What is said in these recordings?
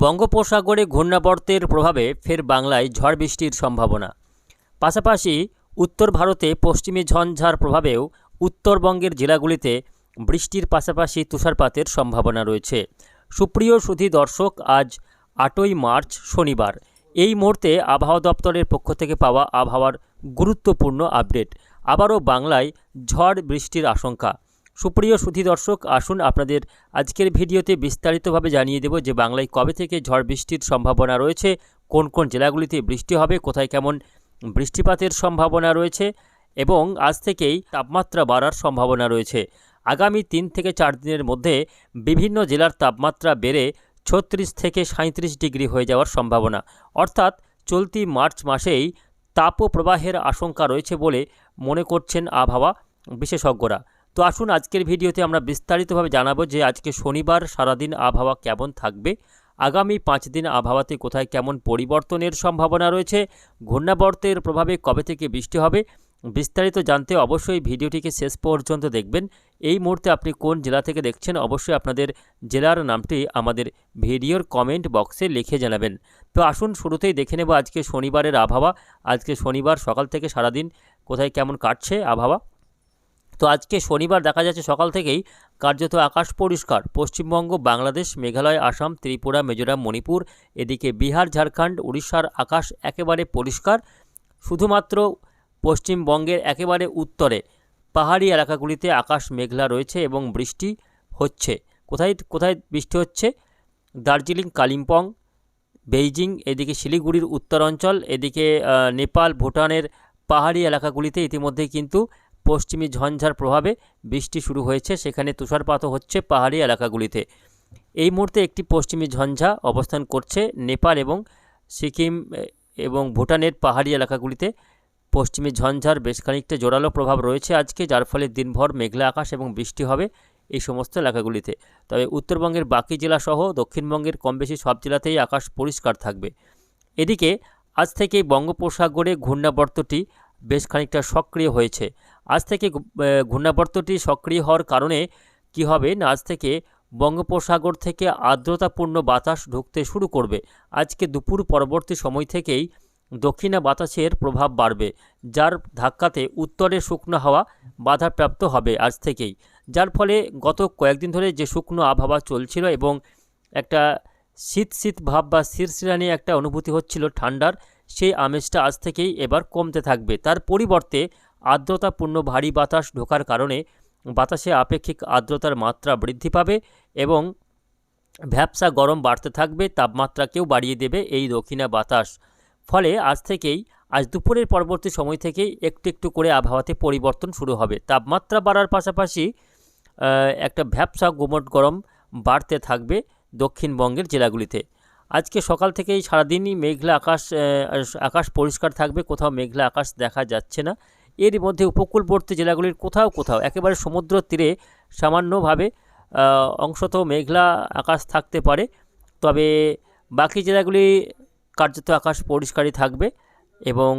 বঙ্গোপসাগরে ঘূর্ণাবর্তের প্রভাবে ফের বাংলায় ঝড় বৃষ্টির সম্ভাবনা। পাশাপাশি উত্তর ভারতে পশ্চিমী ঝঞ্ঝার প্রভাবেও উত্তরবঙ্গের জেলাগুলিতে বৃষ্টির পাশাপাশি তুষারপাতের সম্ভাবনা রয়েছে। সুপ্রিয় সুধী দর্শক, আজ আটই মার্চ, শনিবার। এই মুহূর্তে আবহাওয়া দপ্তরের পক্ষ থেকে পাওয়া আবহাওয়ার গুরুত্বপূর্ণ আপডেট। আবারও বাংলায় ঝড় বৃষ্টির আশঙ্কা। সুপ্রিয় সুধী দর্শক, আসুন আপনাদের আজকের ভিডিওতে বিস্তারিতভাবে জানিয়ে দেব যে বাংলায় কবে থেকে ঝড় বৃষ্টির সম্ভাবনা রয়েছে, কোন কোন জেলাগুলিতে বৃষ্টি হবে, কোথায় কেমন বৃষ্টিপাতের সম্ভাবনা রয়েছে এবং আজ থেকেই তাপমাত্রা বাড়ার সম্ভাবনা রয়েছে। আগামী তিন থেকে চার দিনের মধ্যে বিভিন্ন জেলার তাপমাত্রা বেড়ে ছত্রিশ থেকে সাঁত্রিশ ডিগ্রি হয়ে যাওয়ার সম্ভাবনা। অর্থাৎ চলতি মার্চ মাসেই তাপপ্রবাহের আশঙ্কা রয়েছে বলে মনে করছেন আবহাওয়া বিশেষজ্ঞরা। তো আসুন আজকের ভিডিওতে আমরা বিস্তারিতভাবে জানাব যে আজকে শনিবার সারাদিন আবহাওয়া কেমন থাকবে, আগামী পাঁচ দিন আবহাওয়াতে কোথায় কেমন পরিবর্তনের সম্ভাবনা রয়েছে, ঘূর্ণাবর্তের প্রভাবে কবে থেকে বৃষ্টি হবে, বিস্তারিত জানতে অবশ্যই ভিডিওটিকে শেষ পর্যন্ত দেখবেন। এই মুহূর্তে আপনি কোন জেলা থেকে দেখছেন অবশ্যই আপনাদের জেলার নামটি আমাদের ভিডিওর কমেন্ট বক্সে লিখে জানাবেন। তো আসুন শুরুতেই দেখে নেব আজকে শনিবারের আবহাওয়া, আজকে শনিবার সকাল থেকে সারাদিন কোথায় কেমন কাটছে আবহাওয়া। তো আজকে শনিবার দেখা যাচ্ছে সকাল থেকেই কার্যত আকাশ পরিষ্কার। পশ্চিমবঙ্গ, বাংলাদেশ, মেঘালয়, আসাম, ত্রিপুরা, মিজোরাম, মণিপুর, এদিকে বিহার, ঝাড়খণ্ড, উড়িষ্যার আকাশ একেবারে পরিষ্কার, শুধুমাত্র পশ্চিমবঙ্গের একেবারে উত্তরে। পাহাড়ি এলাকাগুলিতে আকাশ মেঘলা রয়েছে এবং বৃষ্টি হচ্ছে। কোথায় কোথায় বৃষ্টি হচ্ছে? দার্জিলিং, কালিম্পং, বেইজিং, এদিকে শিলিগুড়ির উত্তরাঞ্চল, এদিকে নেপাল, ভুটানের পাহাড়ি এলাকাগুলিতে ইতিমধ্যেই কিন্তু পশ্চিমী ঝঞ্ঝার প্রভাবে বৃষ্টি শুরু হয়েছে। সেখানে তুষারপাতও হচ্ছে পাহাড়ি এলাকাগুলিতে। এই মুহূর্তে একটি পশ্চিমী ঝঞ্ঝা অবস্থান করছে নেপাল এবং সিকিম এবং ভুটানের পাহাড়ি এলাকাগুলিতে। পশ্চিমী ঝঞ্ঝার বেশ খানিকটা জোরালো প্রভাব রয়েছে আজকে, যার ফলে দিনভর মেঘলা আকাশ এবং বৃষ্টি হবে এই সমস্ত এলাকাগুলিতে। তবে উত্তরবঙ্গের বাকি জেলাসহ দক্ষিণবঙ্গের কম বেশি সব জেলাতেই আকাশ পরিষ্কার থাকবে। এদিকে আজ থেকে বঙ্গোপসাগরে ঘূর্ণাবর্তটি বেশ খানিকটা সক্রিয় হয়েছে। আজ থেকে ঘূর্ণাবর্তটি সক্রিয় হওয়ার কারণে কি হবে না, আজ থেকে বঙ্গোপসাগর থেকে আর্দ্রতাপূর্ণ বাতাস ঢুকতে শুরু করবে। আজকে দুপুর পরবর্তী সময় থেকেই দক্ষিণা বাতাসের প্রভাব বাড়বে, যার ধাক্কাতে উত্তরে শুকনো হাওয়া বাধাপ্রাপ্ত হবে আজ থেকেই। যার ফলে গত কয়েকদিন ধরে যে শুকনো আবহাওয়া চলছিল এবং একটা শীত শীত ভাব বা শিরশিরানি একটা অনুভূতি হচ্ছিল ঠান্ডার, সেই আমেজটা আজ থেকেই এবার কমতে থাকবে। তার পরিবর্তে আর্দ্রতাপূর্ণ ভারী বাতাস ঢোকার কারণে বাতাসে আপেক্ষিক আর্দ্রতার মাত্রা বৃদ্ধি পাবে এবং ভ্যাপসা গরম বাড়তে থাকবে, তাপমাত্রাকেও বাড়িয়ে দেবে এই দক্ষিণা বাতাস। ফলে আজ থেকেই, আজ দুপুরের পরবর্তী সময় থেকেই একটু একটু করে আবহাওয়াতে পরিবর্তন শুরু হবে। তাপমাত্রা বাড়ার পাশাপাশি একটা ভ্যাপসা গুমট গরম বাড়তে থাকবে দক্ষিণবঙ্গের জেলাগুলিতে। আজকে সকাল থেকেই সারাদিনই মেঘলা আকাশ আকাশ পরিষ্কার থাকবে, কোথাও মেঘলা আকাশ দেখা যাচ্ছে না। এর মধ্যে উপকূলবর্তী জেলাগুলির কোথাও কোথাও একেবারে সমুদ্র তীরে সামান্যভাবে অংশত মেঘলা আকাশ থাকতে পারে। তবে বাকি জেলাগুলি কার্যত আকাশ পরিষ্কারই থাকবে এবং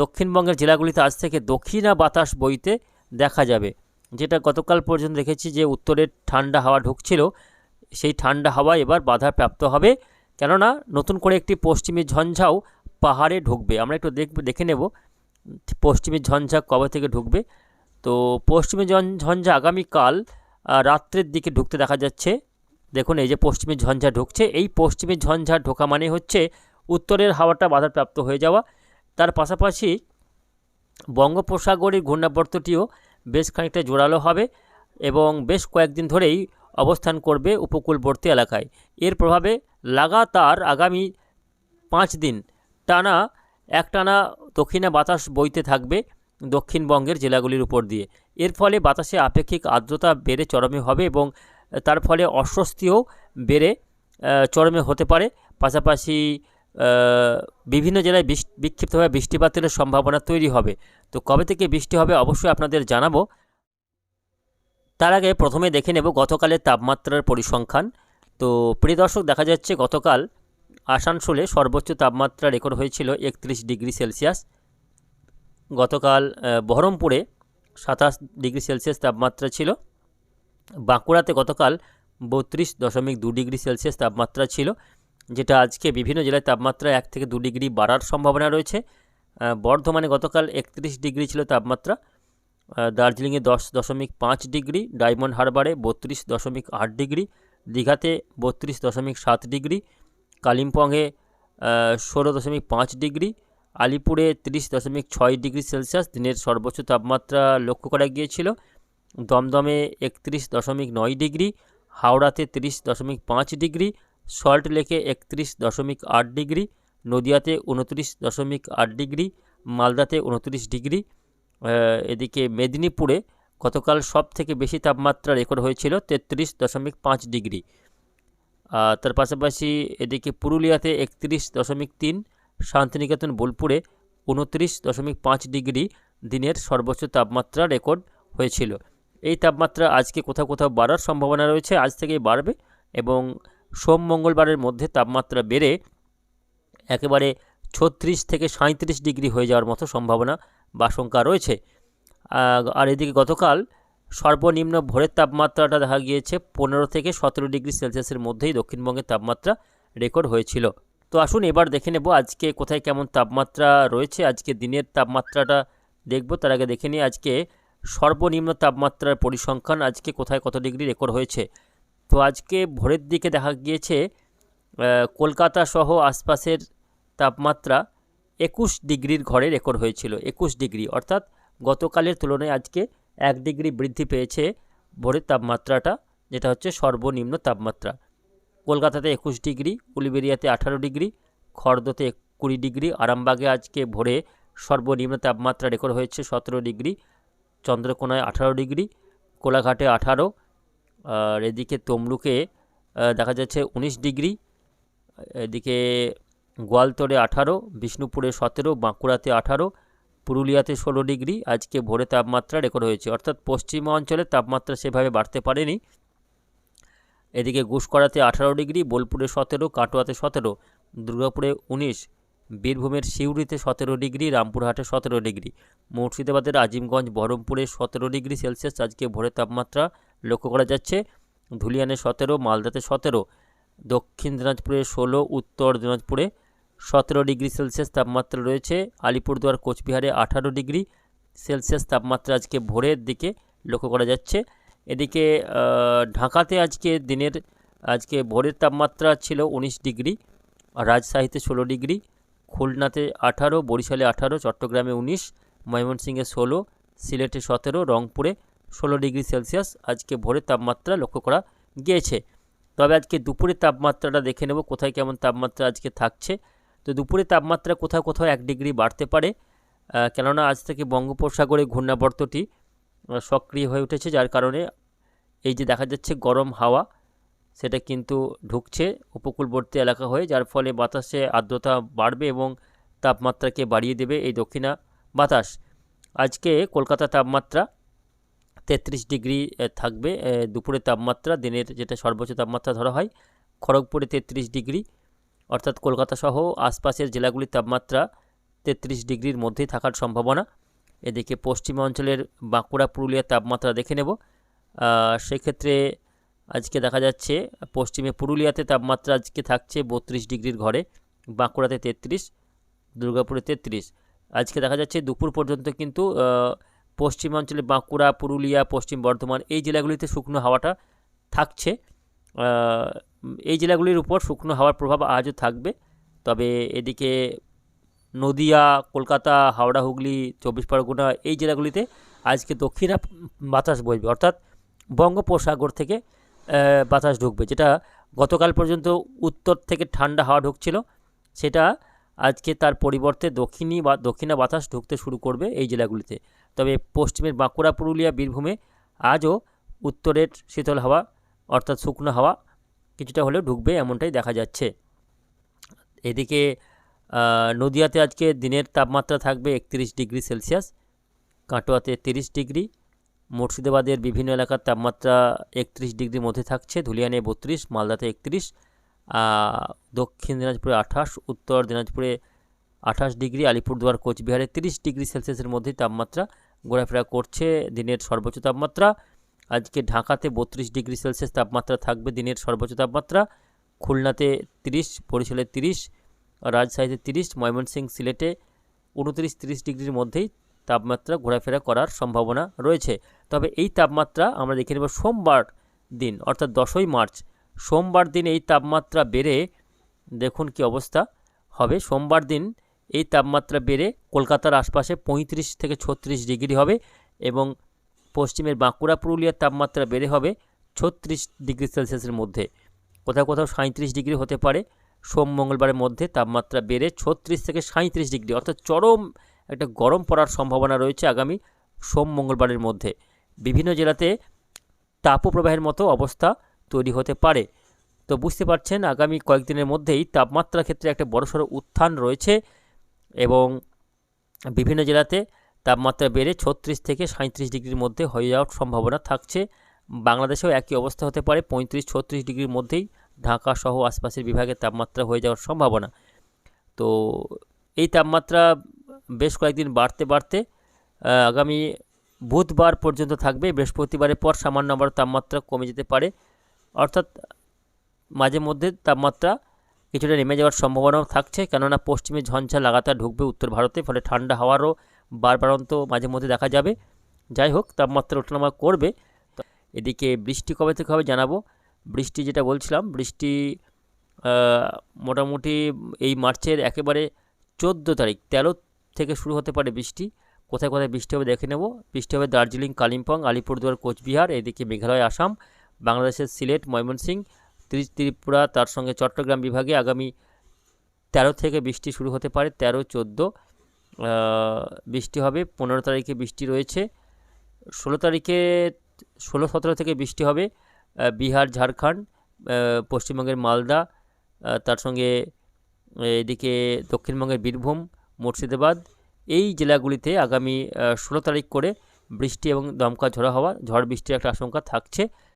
দক্ষিণবঙ্গের জেলাগুলিতে আজ থেকে দক্ষিণা বাতাস বইতে দেখা যাবে। যেটা গতকাল পর্যন্ত দেখেছি যে উত্তরের ঠান্ডা হাওয়া ঢুকছিল, সেই ঠান্ডা হাওয়া এবার বাধাপ্রাপ্ত হবে। কেননা নতুন করে একটি পশ্চিমী ঝঞ্ঝাও পাহাড়ে ঢুকবে। আমরা একটু দেখব দেখে নেব পশ্চিমী ঝঞ্ঝা কবে থেকে ঢুকবে? তো পশ্চিমী ঝঞ্ঝা আগামীকাল রাত্রের দিকে ঢুকতে দেখা যাচ্ছে। দেখুন, এই যে পশ্চিমী ঝঞ্ঝা ঢুকছে, এই পশ্চিমী ঝঞ্ঝা ঢোকা মানে হচ্ছে উত্তরের হাওয়াটা বাধাপ্রাপ্ত হয়ে যাওয়া। তার পাশাপাশি বঙ্গোপসাগরের ঘূর্ণাবর্তটিও বেশ খানিকটা জোরালো হবে এবং বেশ কয়েকদিন ধরেই অবস্থান করবে উপকূলবর্তী এলাকায়। এর প্রভাবে লাগাতার আগামী পাঁচ দিন টানা একটানা দক্ষিণা বাতাস বইতে থাকবে দক্ষিণবঙ্গের জেলাগুলির উপর দিয়ে। এর ফলে বাতাসে আপেক্ষিক আর্দ্রতা বেড়ে চরমে হবে এবং তার ফলে অস্বস্তিও বেড়ে চরমে হতে পারে। পাশাপাশি বিভিন্ন জেলায় বিক্ষিপ্তভাবে বৃষ্টিপাতের সম্ভাবনা তৈরি হবে। তো কবে থেকে বৃষ্টি হবে অবশ্যই আপনাদের জানাব। তার আগে প্রথমে দেখে নেব গতকালের তাপমাত্রার পরিসংখ্যান। তো প্রিয় দর্শক, দেখা যাচ্ছে গতকাল আসানসোলে সর্বোচ্চ তাপমাত্রা রেকর্ড হয়েছিল একত্রিশ ডিগ্রি সেলসিয়াস। গতকাল বহরমপুরে সাতাশ ডিগ্রি সেলসিয়াস তাপমাত্রা ছিল। বাঁকুড়াতে গতকাল বত্রিশ দশমিক দু ডিগ্রি সেলসিয়াস তাপমাত্রা ছিল, যেটা আজকে বিভিন্ন জেলায় তাপমাত্রা এক থেকে দু ডিগ্রি বাড়ার সম্ভাবনা রয়েছে। বর্ধমানে গতকাল একত্রিশ ডিগ্রি ছিল তাপমাত্রা। দার্জিলিংয়ে দশ দশমিক পাঁচ ডিগ্রি, ডায়মন্ড হারবারে বত্রিশ দশমিক আট ডিগ্রি, দীঘাতে বত্রিশ দশমিক সাত ডিগ্রি কালিম্পংয়ে ষোলো দশমিক পাঁচ ডিগ্রি, আলিপুরে তিরিশ দশমিক ছয় ডিগ্রি সেলসিয়াস, দিনের সর্বোচ্চ তাপমাত্রা লক্ষ্য করা গিয়েছিল। দমদমে একত্রিশ দশমিক নয় ডিগ্রি, হাওড়াতে তিরিশ দশমিক পাঁচ ডিগ্রি, সল্ট লেকে একত্রিশ দশমিক আট ডিগ্রি, নদিয়াতে উনত্রিশ দশমিক আট ডিগ্রি, মালদাতে উনত্রিশ ডিগ্রি। এদিকে মেদিনীপুরে গতকাল সব থেকে বেশি তাপমাত্রা রেকর্ড হয়েছিল তেত্রিশ দশমিক পাঁচ ডিগ্রি। তার পাশাপাশি এদিকে পুরুলিয়াতে একত্রিশ দশমিক তিন, শান্তিনিকেতন, বোলপুরে উনত্রিশ দশমিক পাঁচ ডিগ্রি দিনের সর্বোচ্চ তাপমাত্রা রেকর্ড হয়েছিল। এই তাপমাত্রা আজকে কোথাও কোথাও বাড়ার সম্ভাবনা রয়েছে, আজ থেকেই বাড়বে এবং সোম মঙ্গলবারের মধ্যে তাপমাত্রা বেড়ে একেবারে ছত্রিশ থেকে সাঁত্রিশ ডিগ্রি হয়ে যাওয়ার মতো সম্ভাবনা বা আশঙ্কা রয়েছে। আর এদিকে গতকাল সর্বনিম্ন ভোরের তাপমাত্রাটা দেখা গিয়েছে পনেরো থেকে সতেরো ডিগ্রি সেলসিয়াসের মধ্যেই দক্ষিণবঙ্গের তাপমাত্রা রেকর্ড হয়েছিল। তো আসুন এবার দেখে নেব আজকে কোথায় কেমন তাপমাত্রা রয়েছে, আজকে দিনের তাপমাত্রাটা দেখব, তার আগে দেখে নিই আজকে সর্বনিম্ন তাপমাত্রার পরিসংখ্যান, আজকে কোথায় কত ডিগ্রি রেকর্ড হয়েছে। তো আজকে ভোরের দিকে দেখা গিয়েছে কলকাতা সহ আশপাশের তাপমাত্রা একুশ ডিগ্রির ঘরে রেকর্ড হয়েছিল, একুশ ডিগ্রি। অর্থাৎ গতকালের তুলনায় আজকে এক ডিগ্রি বৃদ্ধি পেয়েছে ভোরের তাপমাত্রাটা, যেটা হচ্ছে সর্বনিম্ন তাপমাত্রা। কলকাতাতে একুশ ডিগ্রি, উলিবেরিয়াতে আঠারো ডিগ্রি খড়দতে কুড়ি ডিগ্রি, আরামবাগে আজকে ভোরে সর্বনিম্ন তাপমাত্রা রেকর্ড হয়েছে সতেরো ডিগ্রি, চন্দ্রকোনায় আঠারো ডিগ্রি, কোলাঘাটে আঠারো, আর এদিকে তমলুকে দেখা যাচ্ছে উনিশ ডিগ্রি, এদিকে গোয়ালতরে আঠারো, বিষ্ণুপুরে সতেরো, বাঁকুড়াতে আঠারো পুরুলিয়াতে ষোলো ডিগ্রি, আজকে ভোরে তাপমাত্রা রেকর্ড হয়েছে। অর্থাৎ পশ্চিমা অঞ্চলে তাপমাত্রা সেভাবে বাড়তে পারেনি। এদিকে গুসকরাতে আঠারো ডিগ্রি, বোলপুরে সতেরো, কাটোয়াতে সতেরো, দুর্গাপুরে উনিশ, বীরভূমের সিউড়িতে সতেরো ডিগ্রি, রামপুরহাটে সতেরো ডিগ্রি, মুর্শিদাবাদের আজিমগঞ্জ, বহরমপুরে সতেরো ডিগ্রি সেলসিয়াস। আজকে ভোরে তাপমাত্রা লক্ষ্য করা যাচ্ছে, ধুলিয়ানে সতেরো, মালদাতে সতেরো, দক্ষিণ দিনাজপুরে ষোলো, উত্তর দিনাজপুরে সতেরো ডিগ্রি সেলসিয়াস তাপমাত্রা রয়েছে। আলিপুরদুয়ার, কোচবিহারে আঠারো ডিগ্রি সেলসিয়াস তাপমাত্রা আজকে ভোরের দিকে লক্ষ্য করা যাচ্ছে। এদিকে ঢাকাতে আজকে দিনের, আজকে ভোরের তাপমাত্রা ছিল উনিশ ডিগ্রি, রাজশাহীতে ষোলো ডিগ্রি, খুলনাতে আঠারো, বরিশালে আঠারো, চট্টগ্রামে উনিশ, ময়মনসিংহে ষোলো, সিলেটে সতেরো, রংপুরে ষোলো ডিগ্রি সেলসিয়াস আজকে ভোরের তাপমাত্রা লক্ষ্য করা গিয়েছে। তবে আজকে দুপুরের তাপমাত্রাটা দেখে নেব কোথায় কেমন তাপমাত্রা আজকে থাকছে। তো দুপুরের তাপমাত্রা কোথাও কোথাও এক ডিগ্রি বাড়তে পারে কেননা আজ থেকে বঙ্গোপসাগরে ঘূর্ণাবর্তটি সক্রিয় হয়ে উঠেছে যার কারণে এই যে দেখা যাচ্ছে গরম হাওয়া সেটা কিন্তু ঢুকছে উপকূলবর্তী এলাকা হয়ে যার ফলে বাতাসে আর্দ্রতা বাড়বে এবং তাপমাত্রাকে বাড়িয়ে দেবে এই দক্ষিণা বাতাস। আজকে কলকাতা তাপমাত্রা তেত্রিশ ডিগ্রি থাকবে আহ, দুপুরের তাপমাত্রা দিনের যেটা সর্বোচ্চ তাপমাত্রা ধরা হয় খড়গপুরে তেত্রিশ ডিগ্রি অর্থাৎ কলকাতা সহ আশপাশের জেলাগুলির তাপমাত্রা তেত্রিশ ডিগ্রির মধ্যেই থাকার সম্ভাবনা। এদিকে পশ্চিমাঞ্চলের বাঁকুড়া, পুরুলিয়ার তাপমাত্রা দেখে নেব। সেক্ষেত্রে আজকে দেখা যাচ্ছে, পশ্চিমে পুরুলিয়াতে তাপমাত্রা আজকে থাকছে বত্রিশ ডিগ্রির ঘরে, বাঁকুড়াতে তেত্রিশ, দুর্গাপুরে তেত্রিশ। আজকে দেখা যাচ্ছে দুপুর পর্যন্ত কিন্তু পশ্চিমাঞ্চলে বাঁকুড়া, পুরুলিয়া, পশ্চিম বর্ধমান এই জেলাগুলিতে শুকনো হাওয়াটা থাকছে। এই জেলাগুলির উপর শুকনো হাওয়ার প্রভাব আজও থাকবে। তবে এদিকে নদিয়া, কলকাতা, হাওড়া, হুগলি, চব্বিশ পরগনা এই জেলাগুলিতে আজকে দক্ষিণা বাতাস বইবে। অর্থাৎ বঙ্গোপসাগর থেকে বাতাস ঢুকবে, যেটা গতকাল পর্যন্ত উত্তর থেকে ঠান্ডা হাওয়া ঢুকছিল। সেটা আজকে তার পরিবর্তে দক্ষিণী বা, দক্ষিণা বাতাস ঢুকতে শুরু করবে এই জেলাগুলিতে। তবে পশ্চিমের বাঁকুড়া, পুরুলিয়া, বীরভূমে আজও উত্তরের শীতল হাওয়া, অর্থাৎ শুকনো হাওয়া কিছুটা হলেও ঢুকবে এমনটাই দেখা যাচ্ছে। এদিকে নদিয়াতে আজকে দিনের তাপমাত্রা থাকবে একত্রিশ ডিগ্রি সেলসিয়াস, কাটোয়াতে তিরিশ ডিগ্রি, মুর্শিদাবাদের বিভিন্ন এলাকার তাপমাত্রা একত্রিশ ডিগ্রির মধ্যে থাকছে, ধুলিয়ানে বত্রিশ, মালদাতে একত্রিশ দক্ষিণ দিনাজপুরে আঠাশ, উত্তর দিনাজপুরে আঠাশ ডিগ্রি, আলিপুরদুয়ার, কোচবিহারে তিরিশ ডিগ্রি সেলসিয়াসের মধ্যে তাপমাত্রা ঘোরাফেরা করছে দিনের সর্বোচ্চ তাপমাত্রা। আজকে ঢাকাতে বত্রিশ ডিগ্রি সেলসিয়াস তাপমাত্রা থাকবে, দিনের সর্বোচ্চ তাপমাত্রা খুলনাতে তিরিশ, বরিশালে তিরিশ, রাজশাহীতে তিরিশ, ময়মনসিংহ সিলেটে উনত্রিশ, তিরিশ ডিগ্রির মধ্যেই তাপমাত্রা ঘোরাফেরা করার সম্ভাবনা রয়েছে। তবে এই তাপমাত্রা আমরা দেখে নেব সোমবার দিন, অর্থাৎ দশই মার্চ। সোমবার দিন এই তাপমাত্রা বেড়ে, দেখুন কি অবস্থা হবে, সোমবার দিন এই তাপমাত্রা বেড়ে কলকাতার আশপাশে পঁয়ত্রিশ থেকে ছত্রিশ ডিগ্রি হবে এবং পশ্চিমের বাঁকুড়া, পুরুলিয়ার তাপমাত্রা বেড়ে হবে ছত্রিশ ডিগ্রি সেলসিয়াসের মধ্যে। কোথাও কোথাও সাঁত্রিশ ডিগ্রি হতে পারে। সোম, মঙ্গলবারের মধ্যে তাপমাত্রা বেড়ে ছত্রিশ থেকে সাঁত্রিশ ডিগ্রি, অর্থাৎ চরম একটা গরম পড়ার সম্ভাবনা রয়েছে আগামী সোম, মঙ্গলবারের মধ্যে। বিভিন্ন জেলাতে তাপপ্রবাহের মতো অবস্থা তৈরি হতে পারে। তো বুঝতে পারছেন, আগামী কয়েকদিনের মধ্যেই তাপমাত্রার ক্ষেত্রে একটা বড়সড় উত্থান রয়েছে এবং বিভিন্ন জেলাতে তাপমাত্রা বেড়ে ছত্রিশ থেকে সাঁত্রিশ ডিগ্রির মধ্যে হয়ে যাওয়ার সম্ভাবনা থাকছে। বাংলাদেশেও একই অবস্থা হতে পারে, পঁয়ত্রিশ ছত্রিশ ডিগ্রির মধ্যেই ঢাকা সহ আশপাশের বিভাগের তাপমাত্রা হয়ে যাওয়ার সম্ভাবনা। তো এই তাপমাত্রা বেশ কয়েকদিন বাড়তে বাড়তে আগামী বুধবার পর্যন্ত থাকবে। বৃহস্পতিবারের পর সামান্য আবার তাপমাত্রা কমে যেতে পারে। অর্থাৎ মাঝে মধ্যে তাপমাত্রা কিছুটা নেমে যাওয়ার সম্ভাবনাও থাকছে। কেননা পশ্চিমে ঝঞ্ঝা লাগাতার ঢুকবে উত্তর ভারতে, ফলে ঠান্ডা হাওয়ারও বারবারন্ত মাঝে মধ্যে দেখা যাবে। যাই হোক, তাপমাত্রা ওঠানামা করবে। এদিকে বৃষ্টি কবে থেকে হবে জানাব। বৃষ্টি যেটা বলছিলাম, বৃষ্টি মোটামুটি এই মার্চের একেবারে চোদ্দ তারিখ, তেরো থেকে শুরু হতে পারে বৃষ্টি। কোথায় কোথায় বৃষ্টি হবে দেখে নেব। বৃষ্টি হবে দার্জিলিং, কালিম্পং, আলিপুরদুয়ার, কোচবিহার, এদিকে মেঘালয়, আসাম, বাংলাদেশের সিলেট, ময়মনসিংহ, ত্রি, ত্রিপুরা, তার সঙ্গে চট্টগ্রাম বিভাগে আগামী তেরো থেকে বৃষ্টি শুরু হতে পারে, তেরো, চোদ্দ। বৃষ্টি হবে, পনেরো তারিখে বৃষ্টি রয়েছে। ষোলো তারিখে, ষোলো, সতেরো থেকে বৃষ্টি হবে বিহার, ঝাড়খণ্ড পশ্চিমবঙ্গের মালদা তার সঙ্গে এদিকে দক্ষিণবঙ্গের বীরভূম, মুর্শিদাবাদ, এই জেলাগুলিতে আগামী ষোলো তারিখ করে বৃষ্টি এবং দমকা ঝড়ো হওয়া, ঝড় বৃষ্টির একটা আশঙ্কা থাকছে।